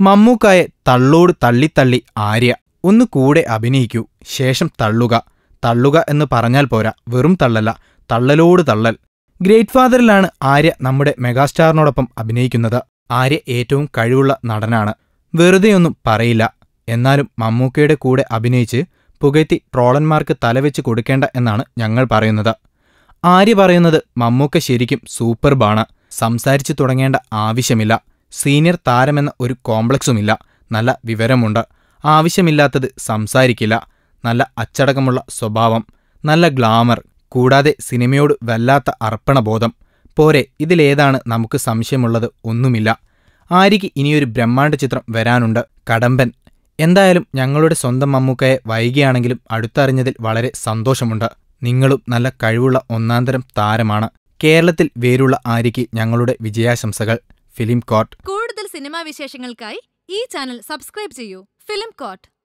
മമ്മൂക്കായെ തള്ളോട് തള്ളിത്തള്ളി ആര്യ ഒന്ന് കൂടെ അഭിനയിക്കൂ. ശേഷം തള്ളുക. തള്ളുക എന്ന് പറഞ്ഞാൽ പോരാ. വെറും തള്ളല്ല. തള്ളലോട് തള്ളൽ. ഗ്രേറ്റ് ഫാദറിലാണ് ആര്യ നമ്മുടെ മെഗാസ്റ്റാറിനോടൊപ്പം അഭിനയിക്കുന്നത്. ആര്യ ഏറ്റവും കഴിവുള്ള നടനാണ്. വെറുതെയൊന്നും പറയില്ല. എന്നാലും മമ്മൂക്കയുടെ കൂടെ അഭിനയിച്ച് പുകഴ്ത്തി ട്രോളന്മാർക്ക് തലവെച്ച് കൊടുക്കേണ്ട എന്നാണ് ഞങ്ങൾ പറയുന്നത്. ആര്യ പറയുന്നത് മമ്മൂക്ക ശരിക്കും സൂപ്പർബാണ്. സംസാരിച്ചു തുടങ്ങേണ്ട ആവശ്യമില്ല. സീനിയർ താരമെന്ന ഒരു കോംപ്ലക്സുമില്ല. നല്ല വിവരമുണ്ട്. ആവശ്യമില്ലാത്തത് സംസാരിക്കില്ല. നല്ല അച്ചടക്കമുള്ള സ്വഭാവം. നല്ല ഗ്ലാമർ. കൂടാതെ സിനിമയോട് വല്ലാത്ത അർപ്പണബോധം. പോരെ ഇതിലേതാണ് നമുക്ക് സംശയമുള്ളത്? ഒന്നുമില്ല. ആര്യയ്ക്ക് ഇനിയൊരു ബ്രഹ്മാണ്ഡ ചിത്രം വരാനുണ്ട്. കടമ്പൻ. എന്തായാലും ഞങ്ങളുടെ സ്വന്തം മമ്മൂക്കയെ വൈകിയാണെങ്കിലും അടുത്തറിഞ്ഞതിൽ വളരെ സന്തോഷമുണ്ട്. നിങ്ങളും നല്ല കഴിവുള്ള ഒന്നാന്തരം താരമാണ്. കേരളത്തിൽ വേരുള്ള ആര്യയ്ക്ക് ഞങ്ങളുടെ വിജയാശംസകൾ. ഫിലിം കോട്ട് കൂടുതൽ സിനിമാ വിശേഷങ്ങൾക്കായി ഈ ചാനൽ സബ്സ്ക്രൈബ് ചെയ്യൂ. Film coat